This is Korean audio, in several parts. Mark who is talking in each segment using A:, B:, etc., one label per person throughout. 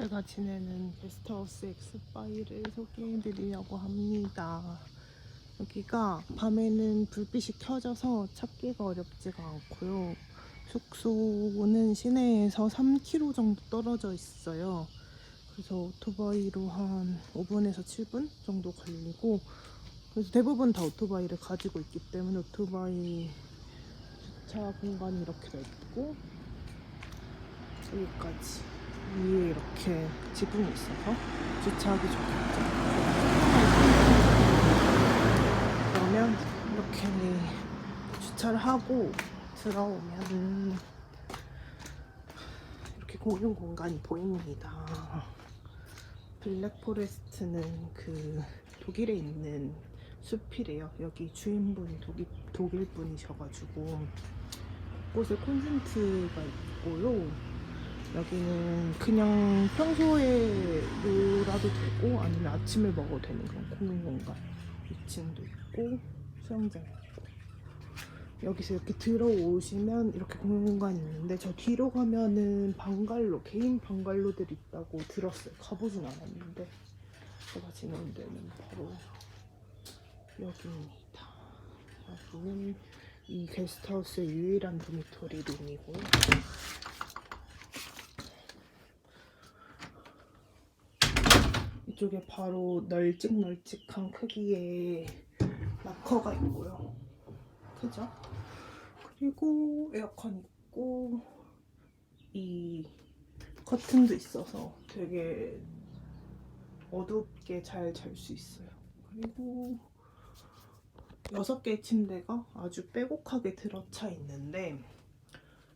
A: 제가 지내는 게스트하우스 엑스파일을 소개해드리려고 합니다. 여기가 밤에는 불빛이 켜져서 찾기가 어렵지가 않고요. 숙소는 시내에서 3km 정도 떨어져 있어요. 그래서 오토바이로 한 5분에서 7분 정도 걸리고 그래서 대부분 다 오토바이를 가지고 있기 때문에 오토바이 주차 공간이 이렇게 넓고 여기까지 위에 이렇게 지붕이 있어서 주차하기 좋겠죠. 그러면 이렇게 주차를 하고 들어오면 이렇게 공용 공간이 보입니다. 블랙포레스트는 그 독일에 있는 숲이래요. 여기 주인분이 독일, 독일 분이셔가지고 곳곳에 콘센트가 있고요. 여기는 그냥 평소에 놀아도 되고 아니면 아침을 먹어도 되는 그런 공용 공간. 2층도 있고 수영장. 있고 여기서 이렇게 들어오시면 이렇게 공용 공간이 있는데 저 뒤로 가면은 방갈로 개인 방갈로들이 있다고 들었어요. 가보진 않았는데. 제가 지내는 데는 바로 여기입니다. 여기는 이 게스트하우스의 유일한 도미토리 룸이고요 이쪽에 바로 널찍널찍한 크기의 마커가 있고요. 그죠? 그리고 에어컨 있고 이 커튼도 있어서 되게 어둡게 잘 잘 수 있어요. 그리고 여섯 개의 침대가 아주 빼곡하게 들어차 있는데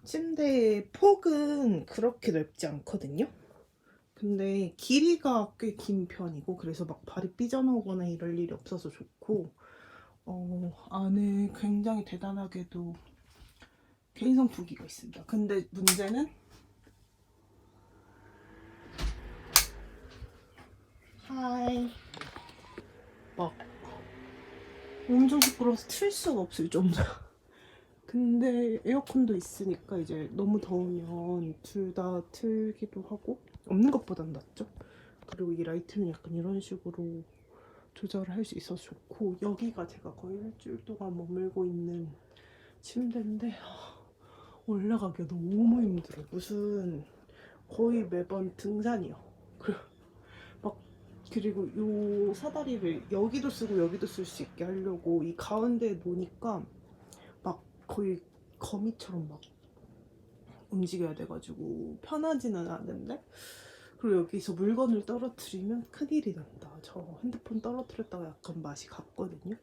A: 침대의 폭은 그렇게 넓지 않거든요. 근데 길이가 꽤 긴 편이고 그래서 막 발이 삐져나오거나 이럴 일이 없어서 좋고 어, 안에 굉장히 대단하게도 개인 선풍기가 있습니다. 근데 문제는 하이 막 엄청 시끄러워서 틀 수가 없을 정도. 근데 에어컨도 있으니까 이제 너무 더우면 둘 다 틀기도 하고 없는 것보단 낫죠. 그리고 이 라이트는 약간 이런 식으로 조절을 할 수 있어서 좋고 여기가 제가 거의 일주일 동안 머물고 있는 침대인데 하, 올라가기가 너무 힘들어요. 무슨 거의 매번 등산이요. 그- 막 그리고 요 사다리를 여기도 쓰고 여기도 쓸 수 있게 하려고 이 가운데에 놓으니까 막 거의 거미처럼 막 움직여야 돼가지고 편하지는 않은데 그리고 여기서 물건을 떨어뜨리면 큰일이 난다. 저 핸드폰 떨어뜨렸다가 약간 맛이 갔거든요.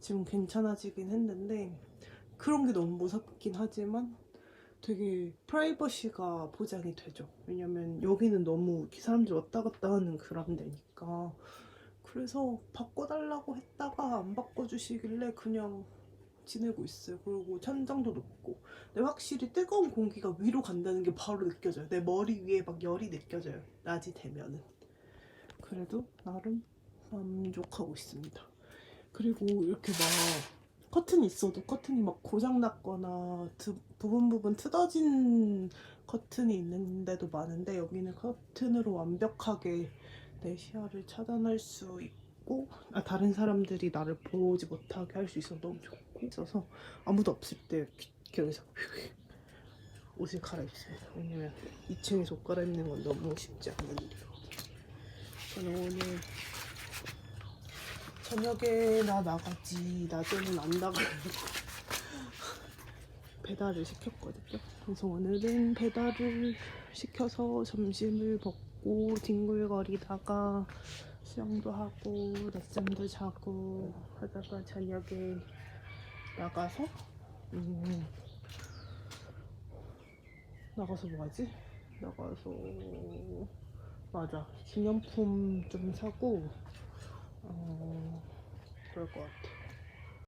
A: 지금 괜찮아지긴 했는데 그런 게 너무 무섭긴 하지만 되게 프라이버시가 보장이 되죠. 왜냐면 여기는 너무 사람들이 왔다 갔다 하는 그런 데니까 그래서 바꿔달라고 했다가 안 바꿔주시길래 그냥 지내고 있어요. 그리고 천장도 높고 근데 확실히 뜨거운 공기가 위로 간다는 게 바로 느껴져요. 내 머리 위에 막 열이 느껴져요. 낮이 되면은. 그래도 나름 만족하고 있습니다. 그리고 이렇게 막 커튼이 있어도 커튼이 막 고장 났거나 드- 부분 부분 뜯어진 커튼이 있는데도 많은데 여기는 커튼으로 완벽하게 내 시야를 차단할 수 있고 아, 다른 사람들이 나를 보지 못하게 할 수 있어서 너무 좋고 있어서 아무도 없을 때 여기서 옷을 갈아입습니다. 왜냐면 2층에서 옷 갈아입는 건 너무 쉽지 않은 일이고 저는 오늘 저녁에 나 나가지 낮에는 안 나가고 배달을 시켰거든요. 그래서 오늘은 배달을 시켜서 점심을 먹고 뒹굴거리다가 수영도 하고 레슨도 자고 하다가 저녁에 나가서 음, 나가서 뭐 하지? 나가서 맞아 기념품 좀 사고 어 그럴 것 같아.